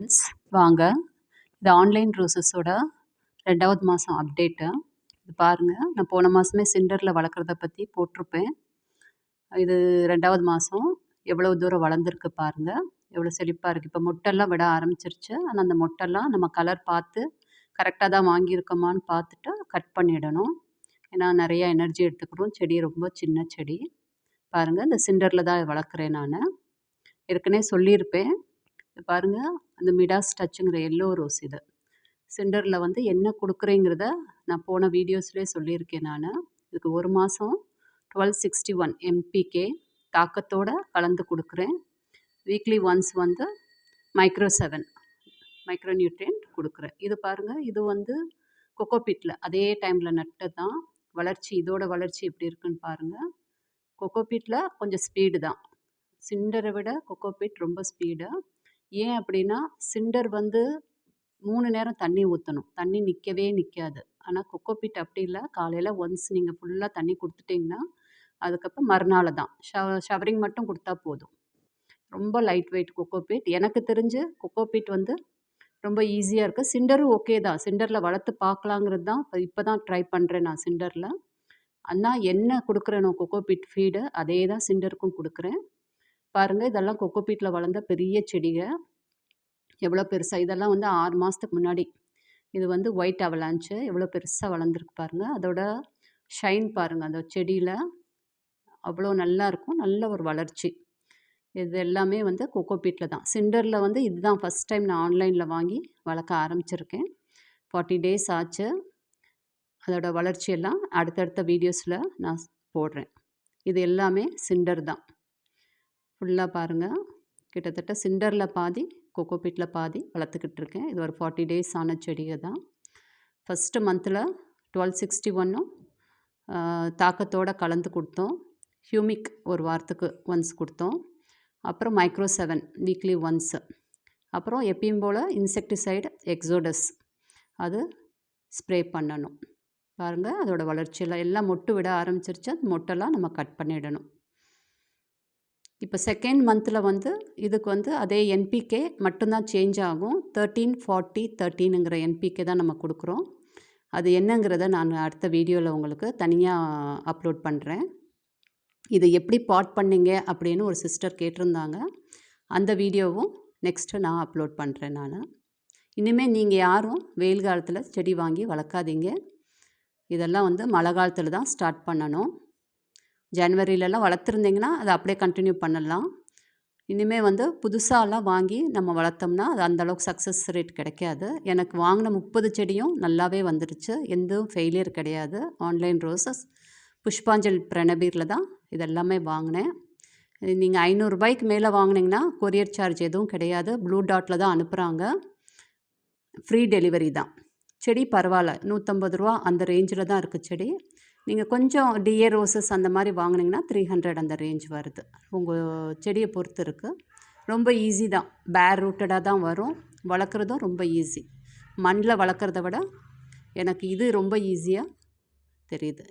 Friends வாங்க. இது online ரோசஸோட ரெண்டாவது மாதம் அப்டேட்டு இது பாருங்கள் நான் போன மாதமே சிண்டரில் வளர்க்குறத பற்றி போட்டிருப்பேன். இது ரெண்டாவது மாதம் எவ்வளோ தூரம் வளர்ந்துருக்கு பாருங்கள் எவ்வளோ செழிப்பாக இருக்குது இப்போ மொட்டெல்லாம் விட ஆரம்பிச்சிருச்சு. ஆனால் அந்த மொட்டெல்லாம் நம்ம கலர் பார்த்து கரெக்டாக தான் வாங்கியிருக்கோமான்னு பார்த்துட்டு கட் பண்ணிடணும். ஏன்னா நிறையா எனர்ஜி எடுத்துக்கிறோம். செடி ரொம்ப சின்ன செடி. பாருங்கள் இந்த சிண்டரில் தான் வளர்க்குறேன் நான். ஏற்கனவே சொல்லியிருப்பேன். பாருங்கள் அந்த மிடாஸ் டச்சுங்கிற எல்லோ ரோஸ் இது. சிண்டரில் வந்து என்ன கொடுக்குறேங்கிறத நான் போன வீடியோஸ்லேயே சொல்லியிருக்கேன் நான். இதுக்கு ஒரு மாதம் டுவெல் சிக்ஸ்டி ஒன் எம்பிகே தாக்கத்தோடு கலந்து கொடுக்குறேன். வீக்லி ஒன்ஸ் வந்து மைக்ரோ செவன் மைக்ரோ நியூட்ரியன்ட் கொடுக்குறேன். இது பாருங்கள் இது வந்து கொக்கோபீட்டில் அதே டைமில் நட்டு தான். வளர்ச்சி இதோட வளர்ச்சி எப்படி இருக்குன்னு பாருங்கள் கொக்கோபீட்டில் கொஞ்சம் ஸ்பீடு தான். சிண்டரை விட கொக்கோபீட் ரொம்ப ஸ்பீடு. ஏன் அப்படின்னா சிண்டர் வந்து மூணு நேரம் தண்ணி ஊற்றணும் தண்ணி நிற்கவே நிற்காது ஆனால் கொக்கோபீட் அப்படி இல்லை. காலையில் ஒன்ஸ் நீங்கள் ஃபுல்லாக தண்ணி கொடுத்துட்டிங்கன்னா அதுக்கப்புறம் மறுநாள் தான். ஷவ ஷவரிங் மட்டும் கொடுத்தா போதும். ரொம்ப லைட் வெயிட் கொக்கோபீட் எனக்கு தெரிஞ்சு கொக்கோபீட் வந்து ரொம்ப ஈஸியாக இருக்குது சிண்டரும் ஓகே தான். சிண்டரில் வளர்த்து பார்க்கலாங்கிறது தான் இப்போ தான் ட்ரை பண்ணுறேன் நான் சிண்டரில். ஆனால் என்ன கொடுக்குறேனோ கொக்கோபீட் ஃபீடு அதே தான் சிண்டருக்கும் கொடுக்குறேன். பாருங்கள் இதெல்லாம் கொக்கோபீட்டில் வளர்ந்த பெரிய செடிகள் எவ்வளோ பெருசாக இதெல்லாம் வந்து ஆறு மாதத்துக்கு முன்னாடி. இது வந்து ஒயிட் அவலான்ச்சு. எவ்வளோ பெருசாக வளர்ந்துருக்கு பாருங்கள் அதோட ஷைன் பாருங்கள் அந்த செடியில். அவ்வளோ நல்லா இருக்கும். நல்ல ஒரு வளர்ச்சி. இது எல்லாமே வந்து கொக்கோபீட்டில் தான். சிண்டரில் வந்து இதுதான் ஃபஸ்ட் டைம் நான் ஆன்லைனில் வாங்கி வளர்க்க ஆரம்பிச்சிருக்கேன். ஃபார்ட்டி டேஸ் ஆச்சு. அதோட வளர்ச்சியெல்லாம் அடுத்தடுத்த வீடியோஸில் நான் போடுறேன். இது எல்லாமே சிண்டர் தான். ஃபுல்லாக பாருங்கள் கிட்டத்தட்ட சிண்டரில் பாதி கொக்கோபீட்டில் பாதி வளர்த்துக்கிட்டு இருக்கேன். இது ஒரு ஃபார்ட்டி டேஸ் ஆன செடியை தான். ஃபஸ்ட்டு மந்தில் டுவெல் சிக்ஸ்டி ஒன்னும் தாக்கத்தோடு கலந்து கொடுத்தோம். ஹியூமிக் ஒரு வாரத்துக்கு ஒன்ஸ் கொடுத்தோம். அப்புறம் மைக்ரோ செவன் வீக்லி ஒன்ஸு அப்புறம் எப்பயும் போல் இன்செக்டிசைடு எக்ஸோடஸ் அது ஸ்ப்ரே பண்ணணும். பாருங்கள் அதோடய வளர்ச்சியெல்லாம் எல்லாம் மொட்டு விட ஆரம்பிச்சிருச்சு. அந்த மொட்டெல்லாம் நம்ம கட் பண்ணிடணும். இப்போ செகண்ட் மந்தில் வந்து இதுக்கு வந்து அதே என்பிகே மட்டும்தான் சேஞ்ச் ஆகும். தேர்ட்டீன் ஃபார்ட்டி தேர்ட்டீனுங்கிற என்பிகே தான் நம்ம கொடுக்குறோம். அது என்னங்கிறத நான் அடுத்த வீடியோவில் உங்களுக்கு தனியாக அப்லோட் பண்ணுறேன் இது எப்படி பாட் பண்ணிங்க அப்படின்னு ஒரு சிஸ்டர் கேட்டிருந்தாங்க. அந்த வீடியோவும் நெக்ஸ்ட்டு நான் அப்லோட் பண்ணுறேன் நான். இனிமேல் நீங்கள் யாரும் வெயில் காலத்தில் செடி வாங்கி வளர்க்காதீங்க. இதெல்லாம் வந்து மழை காலத்தில் தான் ஸ்டார்ட் பண்ணணும். ஜனவரியிலலாம் வளர்த்துருந்திங்கன்னா அதை அப்படியே கண்டினியூ பண்ணலாம். இனிமேல் வந்து புதுசாலாம் வாங்கி நம்ம வளர்த்தோம்னா அது அந்தளவுக்கு சக்ஸஸ் ரேட் கிடைக்காது. எனக்கு வாங்கின முப்பது செடியும் நல்லாவே வந்துடுச்சு எந்த ஃபெயிலியர் கிடையாது. ஆன்லைன் ரோசஸ் புஷ்பாஞ்சல் பிரணபீரில் தான் இதெல்லாமே வாங்கினேன். நீங்கள் ஐநூறுரூபாய்க்கு மேலே வாங்கினீங்கன்னா கொரியர் சார்ஜ் எதுவும் கிடையாது. ப்ளூ டாட்டில் தான் அனுப்புகிறாங்க ஃப்ரீ டெலிவரி தான். செடி பரவாயில்ல. நூற்றம்பது ரூபா அந்த ரேஞ்சில் தான் இருக்குது செடி. நீங்கள் கொஞ்சம் டிஏ ரோசஸ் அந்த மாதிரி வாங்கினீங்கன்னா த்ரீ ஹண்ட்ரட் அந்த ரேஞ்ச் வருது. உங்கள் செடியை பொறுத்து இருக்குது ரொம்ப ஈஸி தான். பேர் ரூட்டடாக தான் வரும். வளர்க்குறதும் ரொம்ப ஈஸி மண்ணில் வளர்க்குறத விட எனக்கு இது ரொம்ப ஈஸியாக தெரியுது.